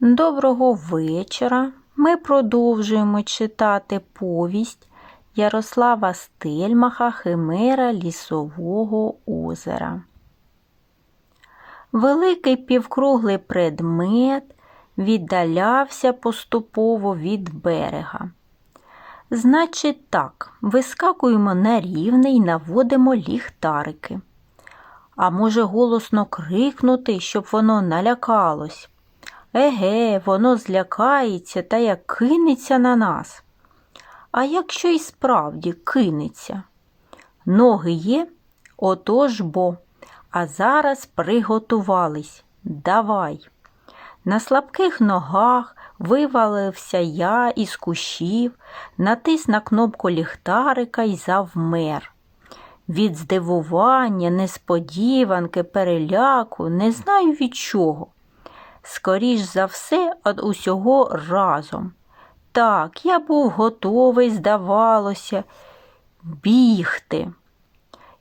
Доброго вечора. Ми продовжуємо читати повість Ярослава Стельмаха Химера Лісового озера. Великий півкруглий предмет віддалявся поступово від берега. Значить, так, вискакуємо на рівне і наводимо ліхтарики. А може голосно крикнути, щоб воно налякалось. Еге, воно злякається та як кинеться на нас. А якщо й справді кинеться? Ноги є? Отож бо. А зараз приготувались. Давай. На слабких ногах вивалився я із кущів, натис на кнопку ліхтарика й завмер. Від здивування, несподіванки, переляку, не знаю від чого. Скоріш за все, від усього разом. Так, я був готовий, здавалося, бігти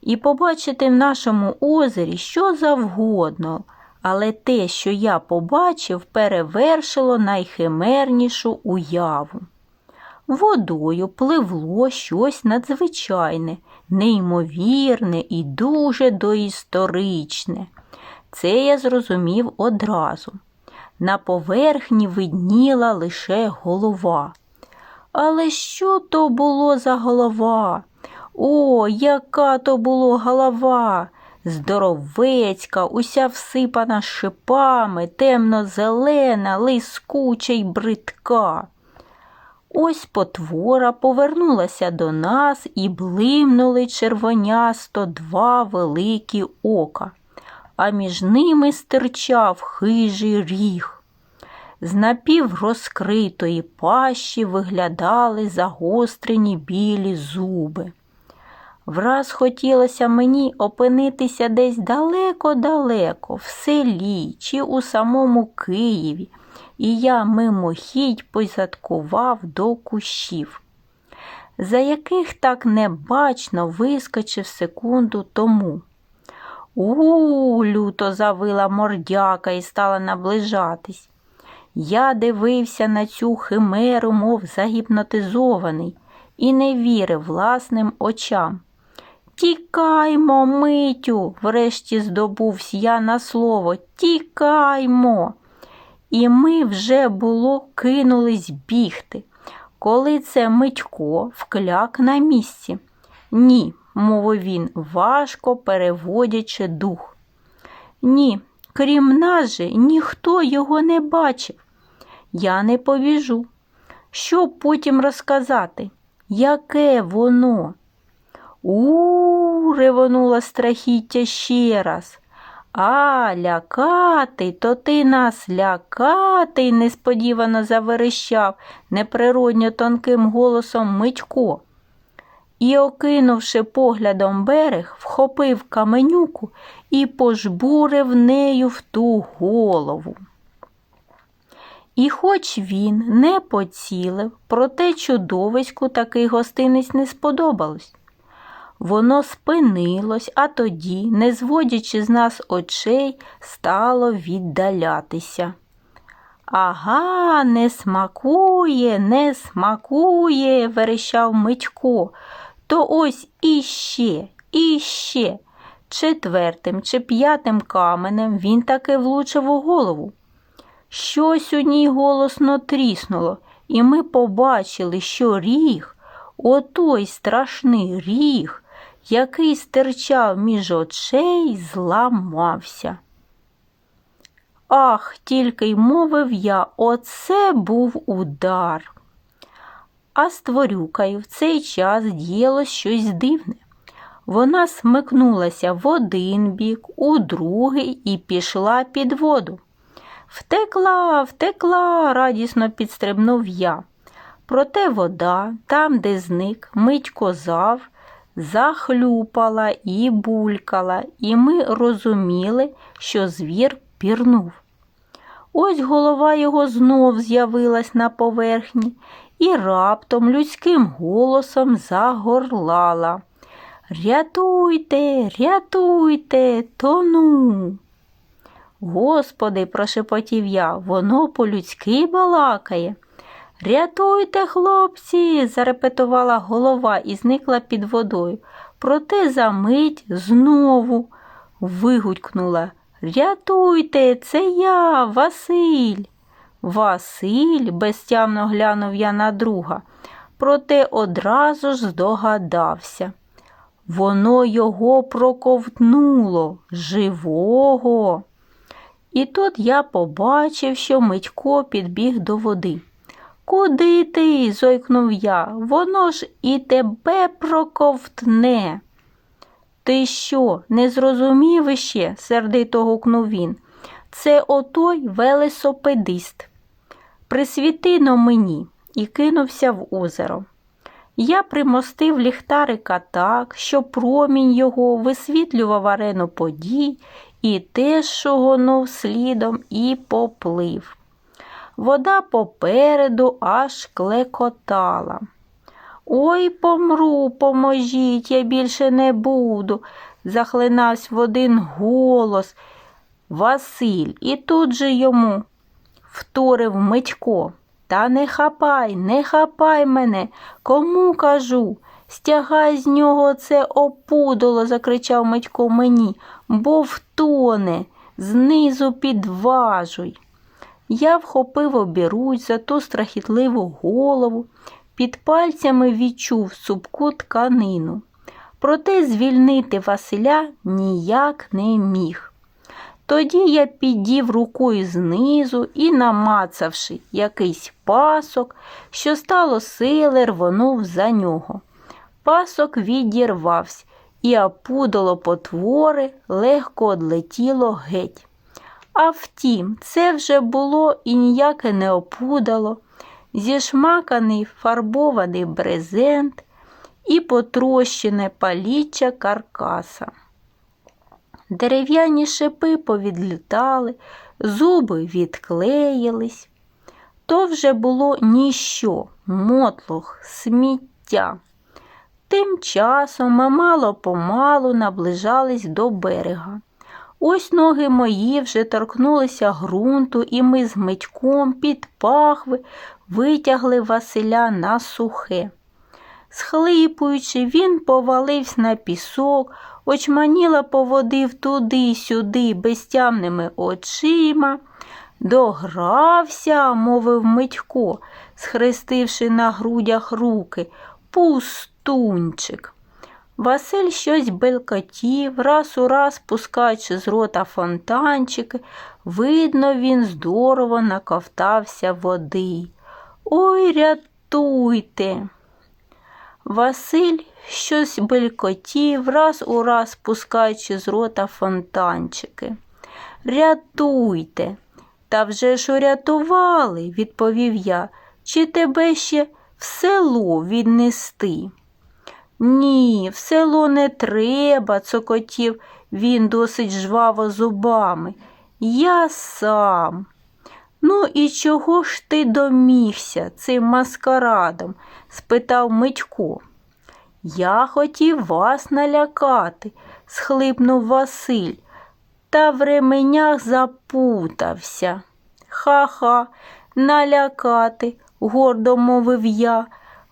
і побачити в нашому озері що завгодно, але те, що я побачив, перевершило найхимернішу уяву. Водою пливло щось надзвичайне, неймовірне і дуже доісторичне. Це я зрозумів одразу. На поверхні видніла лише голова. Але що то було за голова? О, яка то було голова! Здоровецька, уся всипана шипами, темно-зелена, лискуча й бридка. Ось потвора повернулася до нас і блимнули червонясто два великі ока, а між ними стирчав хижий ріг. З напіврозкритої пащі виглядали загострені білі зуби. Враз хотілося мені опинитися десь далеко-далеко, в селі чи у самому Києві, і я мимохідь позадкував до кущів, за яких так небачно вискочив секунду тому. У, люто завила мордяка і стала наближатись. Я дивився на цю химеру, мов загіпнотизований, і не вірив власним очам. Тікаймо, митю, врешті здобувся я на слово. Тікаймо. І ми вже було кинулись бігти, коли це Митько вкляк на місці. Ні, мовив він, важко переводячи дух. Ні, крім нас же, ніхто його не бачив. Я не побіжу. Що потім розказати? Яке воно? У, ревонула страхіття ще раз. А, лякати, то ти нас лякати, несподівано заверещав неприродньо тонким голосом Митько. І, окинувши поглядом берег, вхопив каменюку і пожбурив нею в ту голову. І хоч він не поцілив, проте чудовиську такий гостинець не сподобалось. Воно спинилось, а тоді, не зводячи з нас очей, стало віддалятися. Ага, не смакує, не смакує, верещав Митько. То ось іще, іще. Четвертим чи п'ятим каменем він таки влучив у голову. Щось у ній голосно тріснуло, і ми побачили, що ріг, отой страшний ріг, який стирчав між очей, зламався. Ах, тільки й мовив я, оце був удар. А з тварюкою в цей час діялось щось дивне. Вона смикнулася в один бік, у другий і пішла під воду. Втекла, втекла, радісно підстрибнув я. Проте вода, там, де зник, мить козав, захлюпала і булькала, і ми розуміли, що звір пірнув. Ось голова його знов з'явилась на поверхні і раптом людським голосом загорлала. Рятуйте, рятуйте, тону. Господи, прошепотів я, воно по-людськи балакає. Рятуйте, хлопці, зарепетувала голова і зникла під водою. Проте за мить знову вигукнула Рятуйте, це я, Василь. Василь, безтямно глянув я на друга, проте одразу ж здогадався. Воно його проковтнуло живого. І тут я побачив, що Митько підбіг до води. Куди ти? зойкнув я. Воно ж і тебе проковтне. Ти що, не зрозумів іще? сердито гукнув він. Це отой велосипедист. Присвітино мені і кинувся в озеро. Я примостив ліхтарика так, що промінь його висвітлював арену подій і теж шогонув слідом і поплив. Вода попереду аж клекотала. Ой, помру, поможіть, я більше не буду, захлинався в один голос Василь, і тут же йому вторив Митько. Та не хапай, не хапай мене, кому кажу. Стягай з нього це опудоло, закричав Митько мені, бо втоне, знизу підважуй. Я вхопив обіруч за ту страхітливу голову, під пальцями відчув супку тканину. Проте звільнити Василя ніяк не міг. Тоді я підів рукою знизу і, намацавши якийсь пасок, що стало сили, рвонув за нього. Пасок відірвався, і опудало потвори легко одлетіло геть. А втім, це вже було і ніяке не опудало, зішмаканий фарбований брезент і потрощене паліччя каркаса. Дерев'яні шипи повідлітали, зуби відклеїлись. То вже було ніщо, мотлох, сміття. Тим часом ми мало помалу наближались до берега. Ось ноги мої вже торкнулися ґрунту, і ми з Митьком під пахви витягли Василя на сухе. Схлипуючи, він повалився на пісок, очманіла поводив туди-сюди безтямними очима. Догрався, мовив Митько, схрестивши на грудях руки, пустунчик. Василь щось белкотів, раз у раз пускаючи з рота фонтанчики, видно, він здорово наковтався води. Ой, рятуйте. Василь щось белькотів, раз у раз пускаючи з рота фонтанчики. Рятуйте. Та вже ж урятували, відповів я, чи тебе ще в село віднести? Ні, в село не треба, цокотів він досить жваво зубами. Я сам. Ну і чого ж ти домігся цим маскарадом? спитав Митько. Я хотів вас налякати, схлипнув Василь, та в ременях запутався. Ха-ха, налякати, гордо мовив я.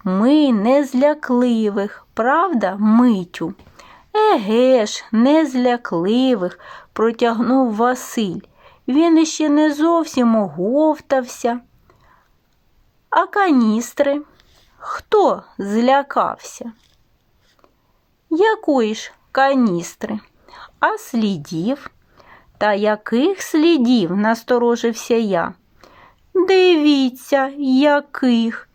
Ми не злякливих, правда, митю? Еге ж, не злякливих, протягнув Василь. Він іще не зовсім оговтався. А каністри? Хто злякався? Якої ж каністри? А слідів? Та яких слідів? насторожився я. Дивіться, яких.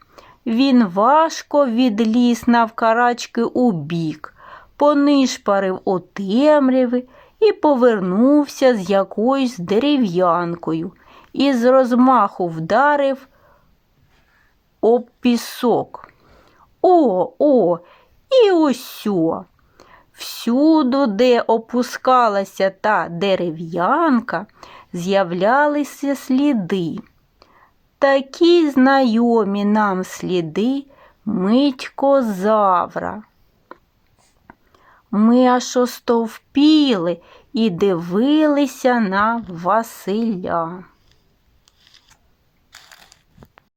Він важко відліз навкарачки у бік, понишпарив у темряви і повернувся з якоюсь дерев'янкою і з розмаху вдарив об пісок. О, о, і осьо. Всюду, де опускалася та дерев'янка, з'являлися сліди. Такі знайомі нам сліди митько завра. Ми аж остовпіли і дивилися на Василя.